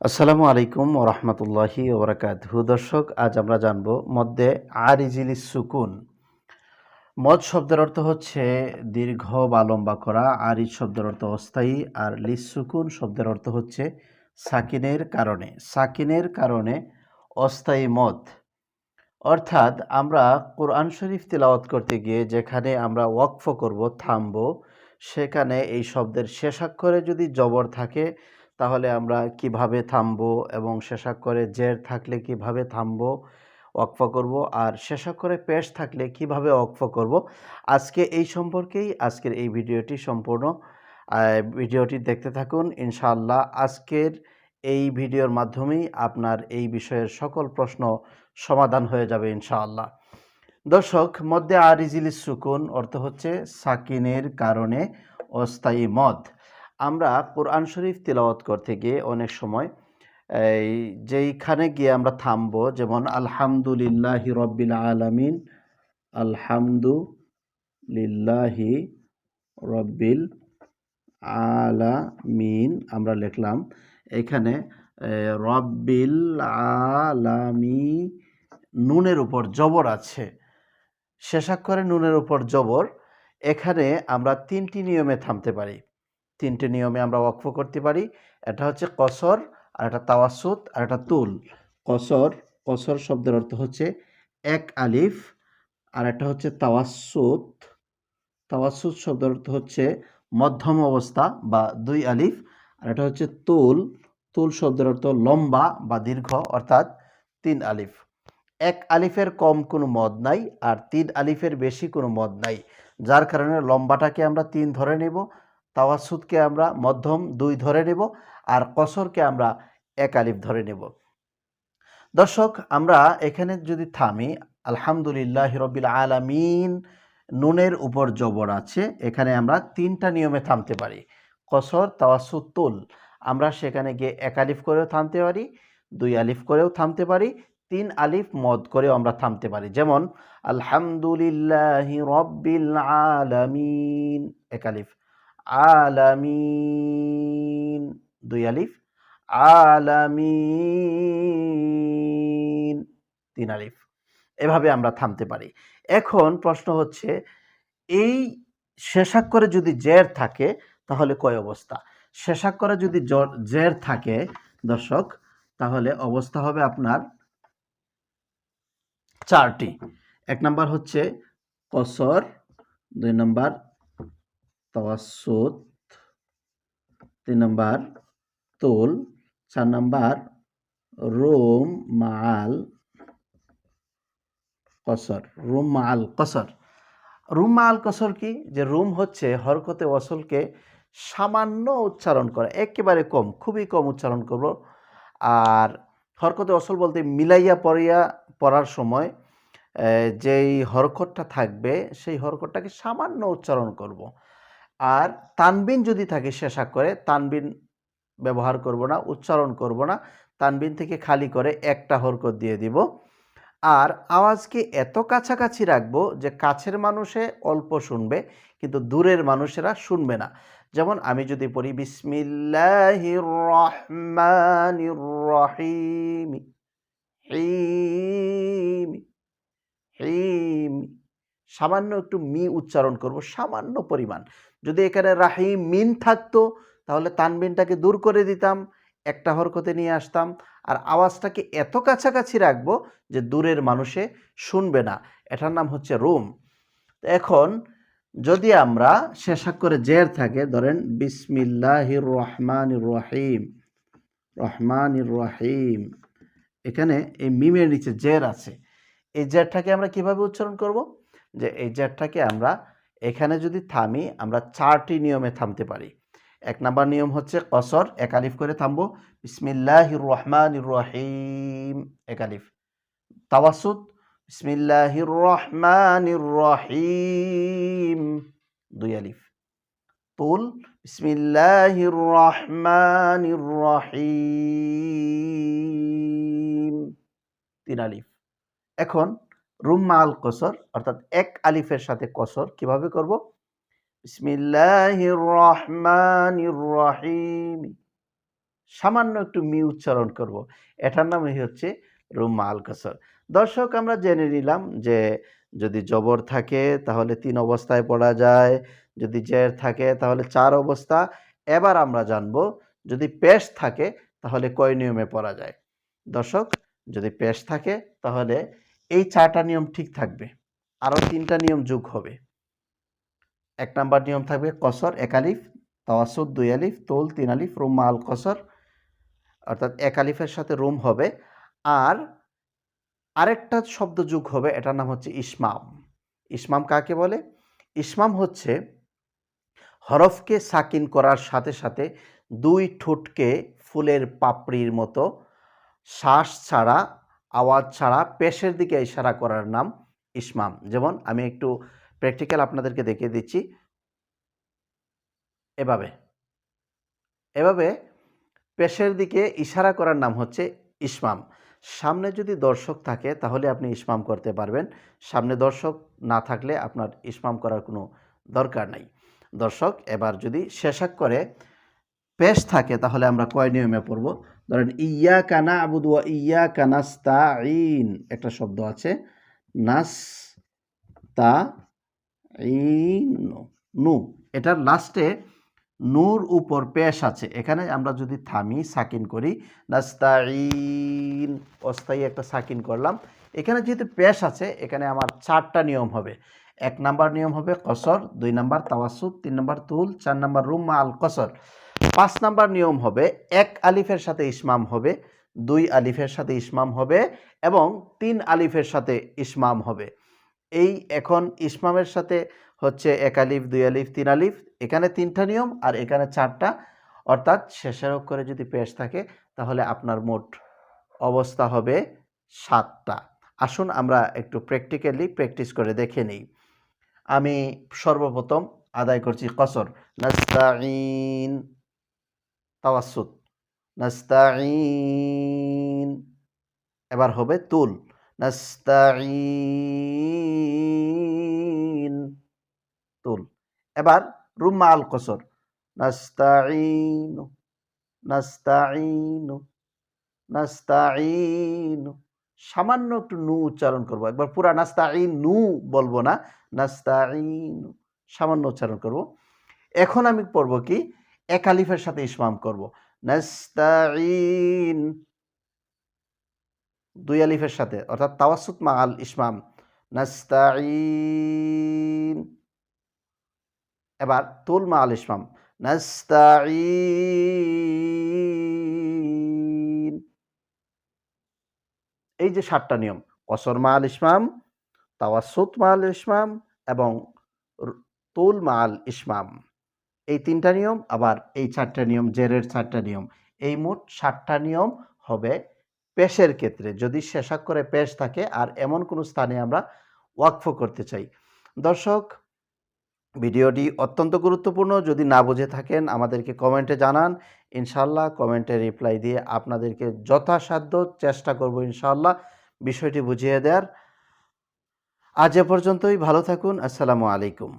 আসসালামু আলাইকুম ওরহমতুল্লাহি ওবরাকাতহু দর্শক, আজ আমরা জানব মধ্যে আরিজিলি সুকুন। মদ শব্দের অর্থ হচ্ছে দীর্ঘ বা লম্বা করা। আরিজ শব্দের অর্থ অস্থায়ী আর লিসুকুন শব্দের অর্থ হচ্ছে সাকিনের কারণে। সাকিনের কারণে অস্থায়ী মদ। অর্থাৎ আমরা কোরআন শরীফ তিলাওয়াত করতে গিয়ে যেখানে আমরা ওয়াকফ করব, থামব, সেখানে এই শব্দের শেষাক্ষরে যদি জবর থাকে তাহলে আমরা কীভাবে থামবো এবং শেষাক্ষরে জের থাকলে কীভাবে থামবো, ওয়াকফ করব আর শেষাক্ষরে পেশ থাকলে কীভাবে ওয়াকফ করব, আজকে এই সম্পর্কেই আজকের এই ভিডিওটি সম্পূর্ণ। ভিডিওটি দেখতে থাকুন, ইনশাআল্লাহ আজকের এই ভিডিওর মাধ্যমেই আপনার এই বিষয়ের সকল প্রশ্ন সমাধান হয়ে যাবে ইনশাআল্লাহ। দর্শক, মধ্যে আরিজিলি সুকুন অর্থ হচ্ছে সাকিনের কারণে অস্থায়ী মদ। আমরা কোরআন শরীফ তিলাওয়াত করতে গিয়ে অনেক সময়, এই যেইখানে গিয়ে আমরা থামবো, যেমন আলহামদুলিল্লাহি রব্বিল আলামিন, আলহামদুলিল্লাহি রব্বিল আলামিন, আমরা লিখলাম এখানে রব্বিল আলামি নুনের উপর জবর আছে। শেষাক্ষরে নুনের উপর জবর, এখানে আমরা তিনটি নিয়মে থামতে পারি। তিনটে নিয়মে আমরা ওয়াকফ করতে পারি। এটা হচ্ছে কসর, আর একটা তাওয়াসুত, আর একটা তুল। কসর কসর শব্দের অর্থ হচ্ছে এক আলিফ, আর একটা হচ্ছে তাওয়াসুত। তাওয়াসুত শব্দের অর্থ হচ্ছে মধ্যম অবস্থা বা দুই আলিফ, আর এটা হচ্ছে তুল। তুল শব্দের অর্থ লম্বা বা দীর্ঘ, অর্থাৎ তিন আলিফ। এক আলিফের কম কোনো মদ নাই, আর তিন আলিফের বেশি কোনো মদ নাই। যার কারণে লম্বাটাকে আমরা তিন ধরে নেব তাওয়াসুদকে আমরা মধ্যম দুই ধরে নেব আর কসরকে আমরা এক আলিফ ধরে নেব। দর্শক, আমরা এখানে যদি থামি, আলহামদুলিল্লাহ রবিল আলামিন, নুনের উপর জবর আছে, এখানে আমরা তিনটা নিয়মে থামতে পারি। কসর তাওয়াসুদ তুল, আমরা সেখানে গিয়ে এক আলিফ করেও থামতে পারি, দুই আলিফ করেও থামতে পারি, তিন আলিফ মদ করেও আমরা থামতে পারি। যেমন, আলহামদুলিল্লাহ রব্বিল আলামিন, এক আলিফ। আলামিন। দুই আলিফ। আলামিন। তিন আলিফ। এভাবে আমরা থামতে পারি। এখন প্রশ্ন হচ্ছে, এই শেষাক্ষরে যদি জের থাকে, তাহলে কয় অবস্থা? শেষাক্ষরে যদি জের থাকে, দর্শক, তাহলে অবস্থা হবে আপনার চারটি। এক নাম্বার হচ্ছে কসর, দুই নাম্বার তাওয়াসুত, তিন নাম্বার, তুল, চার নাম্বার, রোম মাল কসর, রুম মাল কসর। রুম মাল কসর কি? যে রুম হচ্ছে হরকতে ওসলকে সামান্য উচ্চারণ করা, একেবারে কম, খুবই কম উচ্চারণ করব। আর হরকতে অসল বলতে মিলাইয়া পড়িয়া পড়ার সময় যেই হরকতটা থাকবে, সেই হরকতটাকে সামান্য উচ্চারণ করব। আর তানবিন যদি থাকে শেষাক করে, তানবিন ব্যবহার করব না, উচ্চারণ করব না, তানবিন থেকে খালি করে একটা হরকত দিয়ে দিব। আর আওয়াজকে এত কাছাকাছি রাখব যে কাছের মানুষে অল্প শুনবে, কিন্তু দূরের মানুষেরা শুনবে না। যেমন আমি যদি পড়ি, বিসমিল্লাহির রহমানির রহিম, হিম হিম সামান্য একটু মি উচ্চারণ করব, সামান্য পরিমাণ। যদি এখানে রাহিম মিন থাকতো, তাহলে তানবিনটাকে দূর করে দিতাম, একটা হরকতে নিয়ে আসতাম। আর আওয়াজটাকে এত কাছাকাছি রাখব যে দূরের মানুষে শুনবে না। এটার নাম হচ্ছে রুম। এখন যদি আমরা শেষাক্ষরে জের থাকে, ধরেন বিসমিল্লাহির রহমান রহিম রহমান রহিম এখানে এই মিমের নিচে জের আছে। এই জেরটাকে আমরা কীভাবে উচ্চারণ করব? যে এই জেরটাকে আমরা এখানে যদি থামি, আমরা চারটি নিয়মে থামতে পারি। এক নাম্বার নিয়ম হচ্ছে কসর একালিফ করে থামবো। বিসমিল্লাহির রহমানির রহিম এক আলিফ। তাওয়াসুদ বিসমিল্লাহির রহমানির রহিম দুই আলিফ। তুল বিসমিল্লাহির রহমানির রহিম তিন আলিফ। এখন রুম্মা আল কসর, অর্থাৎ এক আলিফের সাথে কসর কীভাবে করব? রহিম সামান্য একটু মি উচ্চারণ করব। এটার নামই হচ্ছে রুমাল কসর। দর্শক, আমরা জেনে নিলাম যে যদি জবর থাকে তাহলে তিন অবস্থায় পড়া যায়, যদি জের থাকে তাহলে চার অবস্থা। এবার আমরা জানব যদি পেশ থাকে তাহলে কয় নিয়মে পড়া যায়? দর্শক, যদি পেশ থাকে তাহলে এই চারটা নিয়ম ঠিক থাকবে। আরও তিনটা নিয়ম যোগ হবে। এক নাম্বার নিয়ম থাকবে কসর, এক আলিফ তাওয়াসুদ দুই আলিফ, তোল, তিন আলিফ, রুম আল কসর, অর্থাৎ এক আলিফের সাথে রুম হবে। আর আরেকটা শব্দ যোগ হবে, এটার নাম হচ্ছে ইসমাম। ইসমাম কাকে বলে? ইসমাম হচ্ছে হরফকে সাকিন করার সাথে সাথে দুই ঠোঁটকে ফুলের পাপড়ির মতো শ্বাস ছাড়া আওয়াজ ছাড়া পেশের দিকে ইশারা করার নাম ইসমাম। যেমন আমি একটু প্র্যাকটিক্যাল আপনাদেরকে দেখিয়ে দিচ্ছি। এভাবে। এভাবে পেশের দিকে ইশারা করার নাম হচ্ছে ইসমাম। সামনে যদি দর্শক থাকে তাহলে আপনি ইসমাম করতে পারবেন। সামনে দর্শক না থাকলে আপনার ইসমাম করার কোনো দরকার নাই। দর্শক, এবার যদি শেষাক করে পেশ থাকে তাহলে আমরা কয় নিয়মে পড়ব? ধরেন ইয়া কানা আবুদুয়া ইয়া কানাস্তা ইন একটা শব্দ আছে। নাস তা ইন নু। এটার লাস্টে নূর উপর পেশ আছে। এখানে আমরা যদি থামি, সাকিন করি নাস্তাইন অস্থায়ী একটা সাকিন করলাম। এখানে যেহেতু পেশ আছে, এখানে আমার চারটা নিয়ম হবে। এক নাম্বার নিয়ম হবে কসর, দুই নাম্বার তাওয়াসুদ তিন নাম্বার তুল, চার নাম্বার রুম আল কসর। পাঁচ নাম্বার নিয়ম হবে, এক আলিফের সাথে ইসমাম হবে, দুই আলিফের সাথে ইসমাম হবে এবং তিন আলিফের সাথে ইসমাম হবে। এই এখন ইসমামের সাথে হচ্ছে এক আলিফ, দুই আলিফ, তিন আলিফ, এখানে তিনটা নিয়ম আর এখানে চারটা। অর্থাৎ শেষের অক্ষরে যদি পেশ থাকে, তাহলে আপনার মোট অবস্থা হবে সাতটা। আসুন আমরা একটু প্র্যাকটিক্যালি প্র্যাকটিস করে দেখে নিই। আমি সর্বপ্রথম আদায় করছি কসর। নাস্তাইন তাওয়াসুদ নাস্তাইন এবার হবে তুল নাস্তাইন তুল, এবার রুম্মা আল কসর নাস্তাইন নাস্তাইন নাস্তাইন সামান্য একটু নু উচ্চারণ করব, একবার পুরা নাস্তাইন নু বলব না নাস্তাইন সামান্য উচ্চারণ করব। এখন আমি পড়ব কি এক আলিফের সাথে ইসমাম করব। দুই আলিফের সাথে, অর্থাৎ তাওয়াসুত মা আল ইসমাম এবার তুল মা আল ইসমাম এই যে সাতটা নিয়ম, কসর মা আল ইসমাম তাওয়াসুত মা আল ইসমাম এবং তুল মা আল ইসমাম এই তিনটা নিয়ম, আবার এই চারটা নিয়ম, জেরের চারটা নিয়ম। এই মোট সাতটা নিয়ম হবে পেশের ক্ষেত্রে। যদি শেষাক্ষরে পেশ থাকে, আর এমন কোনো স্থানে আমরা ওয়াকফ করতে চাই। দর্শক, ভিডিওটি অত্যন্ত গুরুত্বপূর্ণ। যদি না বুঝে থাকেন, আমাদেরকে কমেন্টে জানান। ইনশাল্লাহ কমেন্টে রিপ্লাই দিয়ে আপনাদেরকে যথাসাধ্য চেষ্টা করব ইনশাল্লাহ বিষয়টি বুঝিয়ে দেওয়ার। আজ এ পর্যন্তই। ভালো থাকুন। আসসালামু আলাইকুম।